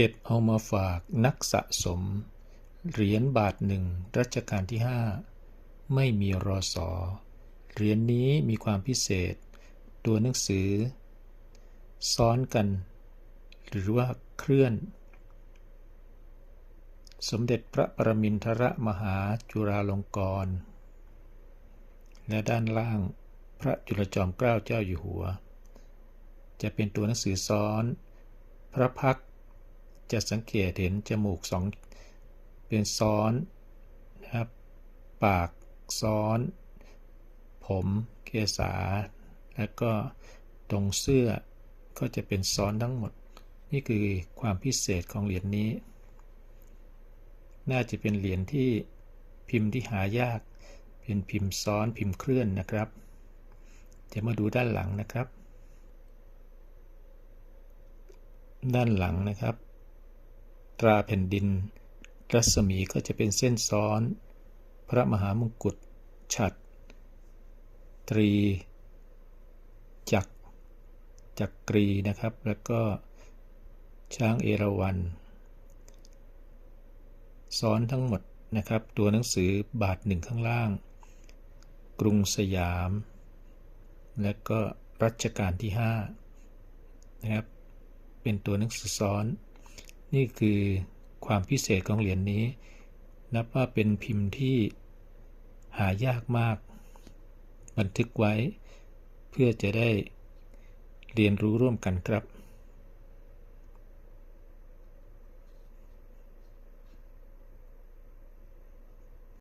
ก็บเอามาฝากนักสะสม เหรียญบาทหนึ่งรัชกาลที่ 5 ไม่มีรอสอเหรียญนี้มีความพิเศษ ตัวหนังสือ ซ้อนกัน หรือว่าเคลื่อน สมเด็จพระประมินทรมหาจุฬาลงกรณ์และด้านล่างพระจุลจอมเกล้าเจ้าอยู่หัว จะเป็นตัวหนังสือซ้อน พระพัก จะสังเกตเห็นจมูกสองเป็นซ้อนนะครับ ปากซ้อน ผมเกษา แล้วก็ตรงเสื้อก็จะเป็นซ้อนทั้งหมด นี่คือความพิเศษของเหรียญนนี้ น่าจะเป็นเหรียญที่พิมพ์ที่หายาก เป็นพิมพ์ซ้อนพิมพ์เคลื่อนนะครับ จะมาดูด้านหลังนะครับ ด้านหลังนะครับ ตราแผ่นดิน รัศมีก็จะเป็นเส้นซ้อน พระมหามงกุฎฉัดตรี จักจักกรีนะครับ แล้วก็ช้างเอราวัณซ้อนทั้งหมดนะครับ ตัวหนังสือบาทหนึ่งข้างล่าง กรุงสยาม และก็รัชกาลที่5นะครับ เป็นตัวหนังสือซ้อน นี่คือความพิเศษของเหรียญนนี้ นับว่าเป็นพิมพ์ที่หายากมาก บันทึกไว้ เพื่อจะได้เรียนรู้ร่วมกันครับ